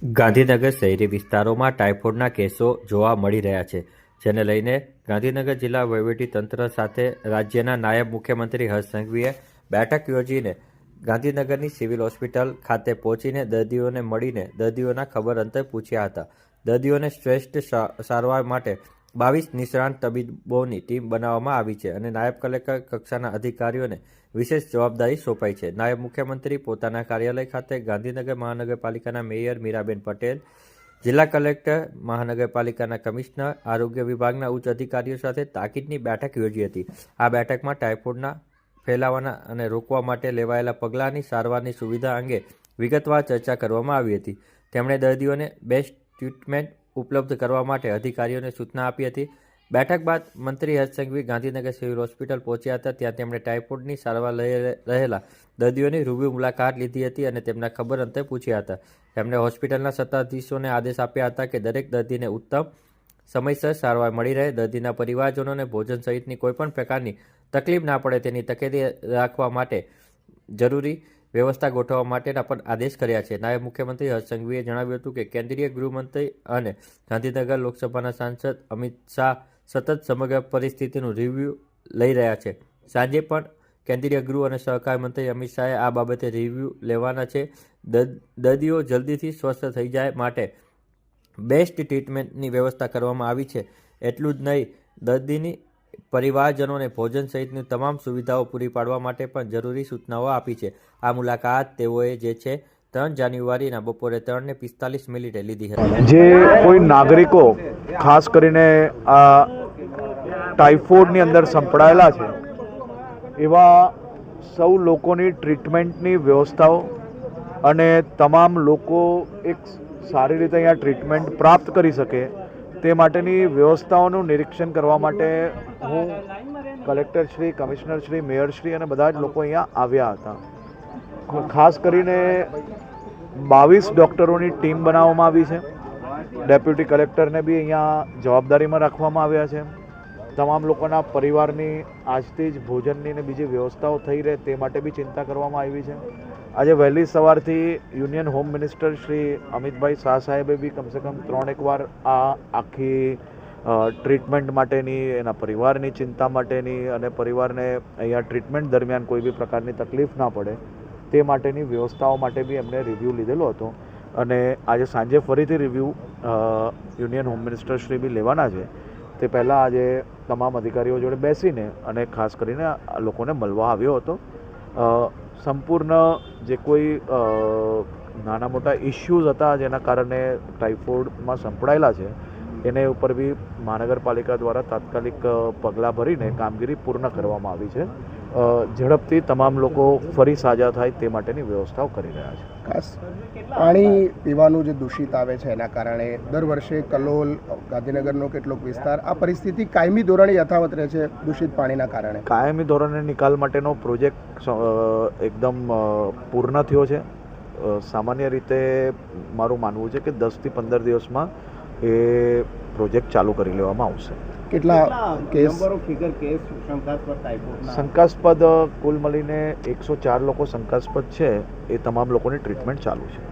ગાંધીનગર શહેરી વિસ્તારોમાં ટાઇફોઇડના કેસો જોવા મળી રહ્યા છે, જેને લઈને ગાંધીનગર જિલ્લા વહીવટીતંત્ર સાથે રાજ્યના નાયબ મુખ્યમંત્રી હર્ષ સંઘવીએ બેઠક યોજીને ગાંધીનગરની સિવિલ હોસ્પિટલ ખાતે પહોંચીને દર્દીઓને મળીને દર્દીઓના ખબર અંતર પૂછ્યા હતા. દર્દીઓને શ્રેષ્ઠ સારવાર માટે બાવીસ નિષ્ણાંત તબીબોની ટીમ બનાવવામાં આવી છે અને નાયબ કલેક્ટર કક્ષાના અધિકારીઓને વિશેષ જવાબદારી સોંપાઈ છે. નાયબ મુખ્યમંત્રી પોતાના કાર્યાલય ખાતે ગાંધીનગર મહાનગરપાલિકાના મેયર મીરાબેન પટેલ, જિલ્લા કલેક્ટર મહાનગરપાલિકાના કમિશનર, આરોગ્ય વિભાગના ઉચ્ચ અધિકારીઓ સાથે તાકીદની બેઠક યોજી હતી. આ બેઠકમાં ટાઇફોઇડના ફેલાવાના અને રોકવા માટે લેવાયેલા પગલાંની સારવારની સુવિધા અંગે વિગતવાર ચર્ચા કરવામાં આવી હતી. તેમણે દર્દીઓને બેસ્ટ ટ્રીટમેન્ટ ઉપલબ્ધ કરવા માટે અધિકારીઓને સૂચના આપી હતી. બેઠક બાદ મંત્રી હર્ષ સંઘવી ગાંધીનગર સિવિલ હોસ્પિટલ પહોંચ્યા હતા. ત્યાં તેમણે ટાઇફોઇડની સારવાર લઈ રહેલા દર્દીઓની રૂબરૂ મુલાકાત લીધી હતી અને તેમના ખબર અંતે પૂછ્યા હતા. તેમણે હોસ્પિટલના સત્તાધીશોને આદેશ આપ્યા હતા કે દરેક દર્દીને ઉત્તમ સમયસર સારવાર મળી રહે. દર્દીના પરિવારજનોને ભોજન સહિતની કોઈપણ પ્રકારની તકલીફ ના પડે તેની તકેદારી રાખવા માટે જરૂરી વ્યવસ્થા ગોઠવવા માટેના પણ આદેશ કર્યા છે. નાયબ મુખ્યમંત્રી હર્ષ સંઘવીએ જણાવ્યું હતું કે કેન્દ્રીય ગૃહમંત્રી અને ગાંધીનગર લોકસભાના સાંસદ અમિત શાહ સતત સમગ્ર પરિસ્થિતિનું રિવ્યૂ લઈ રહ્યા છે. સાંજે પણ કેન્દ્રીય ગૃહ અને સહકાર મંત્રી અમિત શાહે આ બાબતે રિવ્યૂ લેવાના છે. દર્દ- દર્દીઓ જલ્દીથી સ્વસ્થ થઈ જાય માટે બેસ્ટ ટ્રીટમેન્ટની વ્યવસ્થા કરવામાં આવી છે. એટલું જ નહીં દર્દીની પરિવારજનોને ભોજન સહિતની તમામ સુવિધાઓ પૂરી પાડવા માટે પણ જરૂરી સૂચનાઓ આપી છે. આ મુલાકાત તેઓએ જે છે, ત્રણ જાન્યુઆરીના બપોરે ત્રણને પિસ્તાલીસ મિનિટે લીધી હતી. જે કોઈ નાગરિકો, ખાસ કરીને આ ટાઇફોઇડની અંદર સંપડાયેલા છે, એવા સૌ લોકોની ટ્રીટમેન્ટની વ્યવસ્થાઓ અને તમામ લોકો એક સારી રીતે અહીંયા ટ્રીટમેન્ટ પ્રાપ્ત કરી શકે તે માટેની વ્યવસ્થાઓનું નિરીક્ષણ કરવા માટે હું collector Shri, commissioner Shri, mayor Shri અને બધા જ લોકો અહીંયા આવ્યા હતા. ખાસ કરીને બાવીસ ડૉક્ટરોની ટીમ બનાવવામાં આવી છે. ડેપ્યુટી કલેક્ટરને બી અહીંયા જવાબદારીમાં રાખવામાં આવ્યા છે. તમામ લોકોના પરિવારની આજથી જ ભોજનની ને બીજી વ્યવસ્થાઓ થઈ રહે તે માટે બી ચિંતા કરવામાં આવી છે. આજે વહેલી સવારથી union home minister Shri Amitbhai Shah સાહેબે બી કમસે કમ ત્રણેક વાર આ આખી ટ્રીટમેન્ટ માટેની, એના પરિવારની ચિંતા માટેની અને પરિવારને અહીંયા ટ્રીટમેન્ટ દરમિયાન કોઈ બી પ્રકારની તકલીફ ના પડે તે માટેની વ્યવસ્થાઓ માટે બી એમણે રિવ્યૂ લીધેલો હતો. અને આજે સાંજે ફરીથી review union home minister Shri બી લેવાના છે. તે પહેલાં આજે તમામ અધિકારીઓ જોડે બેસીને અને ખાસ કરીને લોકોને મળવા આવ્યો હતો. સંપૂર્ણ જે કોઈ નાના મોટા ઇશ્યુઝ હતા જેના કારણે ટાઇફોઇડમાં સંપડાયેલા છે, એને ઉપર બી મહાનગરપાલિકા દ્વારા તાત્કાલિક પગલાં ભરીને કામગીરી પૂર્ણ કરવામાં આવી છે. ઝડપથી તમામ લોકો ફરી સાજા થાય તે માટેની વ્યવસ્થાઓ કરી રહ્યા છે. ખાસ પાણી પીવાનું જે દૂષિત આવે છે એના કારણે દર વર્ષે કલોલ ગાંધીનગરનો કેટલોક વિસ્તાર આ પરિસ્થિતિ કાયમી ધોરણે યથાવત રહે છે દૂષિત પાણીના કારણે. કાયમી ધોરણે નિકાલ માટેનો પ્રોજેક્ટ એકદમ પૂર્ણ થયો છે. સામાન્ય રીતે મારું માનવું છે કે દસથી પંદર દિવસમાં એ પ્રોજેક્ટ ચાલુ કરી લેવામાં આવશે. કેટલા કેસ? શંકાસ્પદ કુલ મળીને એકસો ચાર લોકો શંકાસ્પદ છે. એ તમામ લોકોની ટ્રીટમેન્ટ ચાલુ છે.